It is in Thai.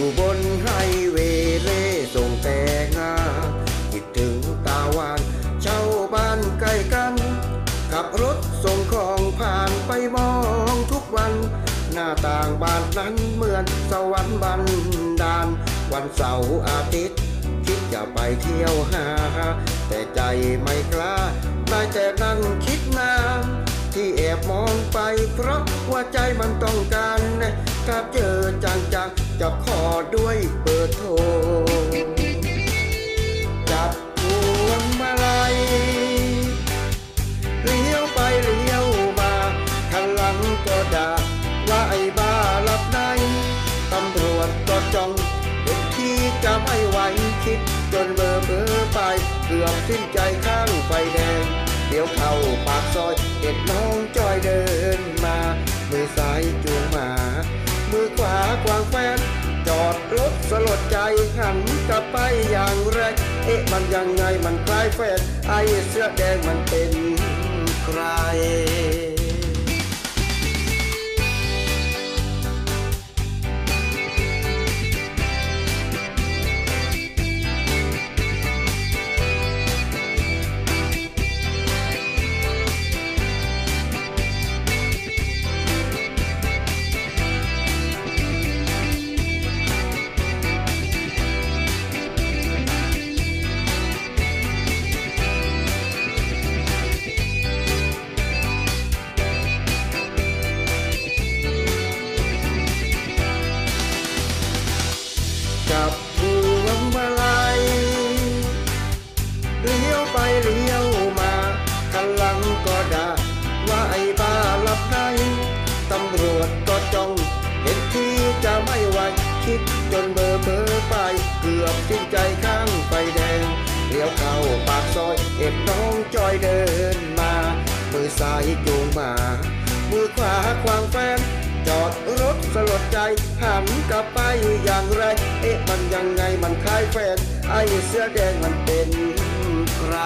อยู่บนไฮเวย์เล่ส่งแต่งาคิดถึงตาวานเช่าบ้านใกล้กัน ขับรถส่งของผ่านไปมองทุกวัน หน้าต่างบ้านนั้นเหมือนสวรรค์บันดาล วันเสาร์อาทิตย์ คิดจะไปเที่ยวหา แต่ใจไม่กล้าได้แต่นั่งคิดนานที่แอบมองไปเพราะว่าใจมันต้องการ ถ้าเจอจังจัง จะขอด้วยเบอร์โทร จับพวงมาลัยเลี้ยวไปเลี้ยวมาข้างหลังก็ด่าว่าไอ้บ้าหลับในตำรวจก็จ้องเด็กที่จะไม่ไหวคิด จนเบอร์เบอร์ไปเกือบสิ้นใจข้างไฟแดง เดี๋ยวเข้าปากซอยเห็นน้องจอยเดิน ลดใจหันกลับไปอย่างแรก เอ๊ะมันยังไงมันคล้ายแฟนไอ้เสื้อแดงมันเป็นำรวจก็จ้อง เห็นที่จะไม่ไหวคิดจนเบอร์เบอร์ไป เกือบสิ้นใจข้างไฟแดงเลี้ยวเข้าปากซอย เอ็ดน้องจอยเดินมา มือซ้ายจูงมา มือขวาควางแฟน จอดรถสลดใจ หันกลับไปอย่างไร เอ๊ะมันยังไงมันคล้ายแฟน ไอ้เสื้อแดงมันเป็นใคร